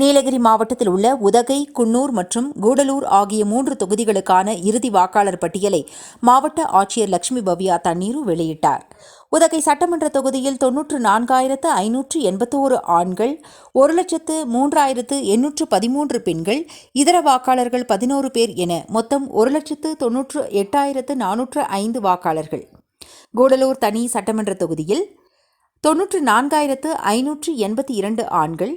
நீலகிரி மாவட்டத்தில் உள்ள உதகை குன்னூர் மற்றும் கூடலூர் ஆகிய மூன்று தொகுதிகளுக்கான இறுதி வாக்காளர் பட்டியலை மாவட்ட ஆட்சியர் லட்சுமி பவ்யா தண்ணீரு வெளியிட்டார். உதகை சட்டமன்ற தொகுதியில் தொன்னூற்று நான்காயிரத்து ஐநூற்று எண்பத்தோரு ஆண்கள் ஒரு லட்சத்து மூன்றாயிரத்து எண்ணூற்று பதிமூன்று பெண்கள் இதர வாக்காளர்கள் பதினோரு பேர் என மொத்தம் ஒரு லட்சத்து தொன்னூற்று எட்டாயிரத்து நானூற்று ஐந்து வாக்காளர்கள். கூடலூர் தனி சட்டமன்ற தொகுதியில் தொன்னூற்று நான்காயிரத்து ஐநூற்று எண்பத்தி இரண்டு ஆண்கள்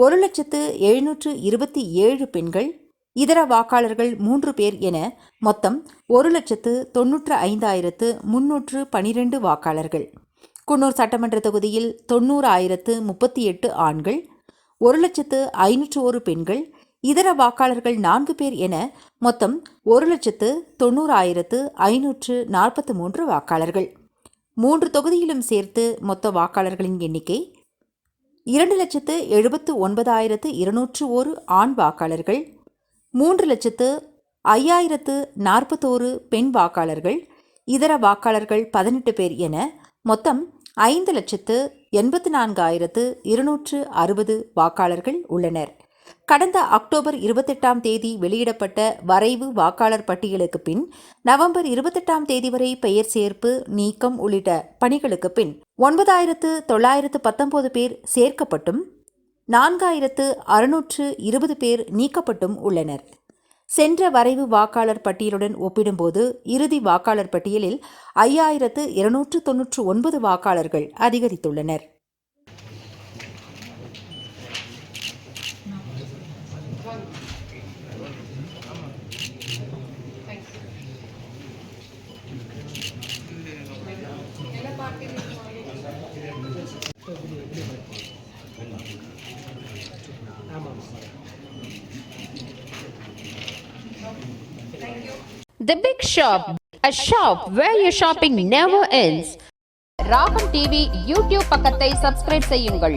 ஒரு லட்சத்து எழுநூற்று இருபத்தி ஏழு பெண்கள் இதர வாக்காளர்கள் மூன்று பேர் என மொத்தம் ஒரு லட்சத்து தொன்னூற்று ஐந்தாயிரத்து முன்னூற்று பனிரெண்டு வாக்காளர்கள். குன்னூர் சட்டமன்ற தொகுதியில் தொண்ணூறு ஆயிரத்து முப்பத்தி எட்டு ஆண்கள் ஒரு லட்சத்து ஐநூற்று ஒரு பெண்கள் இதர வாக்காளர்கள் நான்கு பேர் என மொத்தம் ஒரு லட்சத்து தொண்ணூறாயிரத்து ஐநூற்று நாற்பத்து மூன்று வாக்காளர்கள். மூன்று தொகுதியிலும் சேர்த்து மொத்த வாக்காளர்களின் எண்ணிக்கை இரண்டு லட்சத்து எழுபத்து ஒன்பதாயிரத்து இருநூற்று ஒரு ஆண் வாக்காளர்கள் மூன்று லட்சத்து ஐயாயிரத்து நாற்பத்தோரு பெண் வாக்காளர்கள் இதர வாக்காளர்கள் பதினெட்டு பேர் என மொத்தம் ஐந்து லட்சத்து எண்பத்து நான்காயிரத்து இருநூற்று அறுபது வாக்காளர்கள் உள்ளனர். கடந்த அக்டோபர் இருபத்தெட்டாம் தேதி வெளியிடப்பட்ட வரைவு வாக்காளர் பட்டியலுக்கு பின் நவம்பர் இருபத்தெட்டாம் தேதி வரை பெயர் சேர்ப்பு நீக்கம் உள்ளிட்ட பணிகளுக்கு பின் ஒன்பதாயிரத்து தொள்ளாயிரத்து பத்தொன்பது பேர் சேர்க்கப்பட்டும் நான்காயிரத்து அறுநூற்று இருபது பேர் நீக்கப்பட்டும் உள்ளனர். சென்ற வரைவு வாக்காளர் பட்டியலுடன் ஒப்பிடும்போது இறுதி வாக்காளர் பட்டியலில் ஐயாயிரத்து இருநூற்று தொன்னூற்று ஒன்பது வாக்காளர்கள் அதிகரித்துள்ளனர். The Big Shop, a shop where your shopping never ends. Raagam TV YouTube பக்கத்தை சப்ஸ்கிரைப் செய்யுங்கள்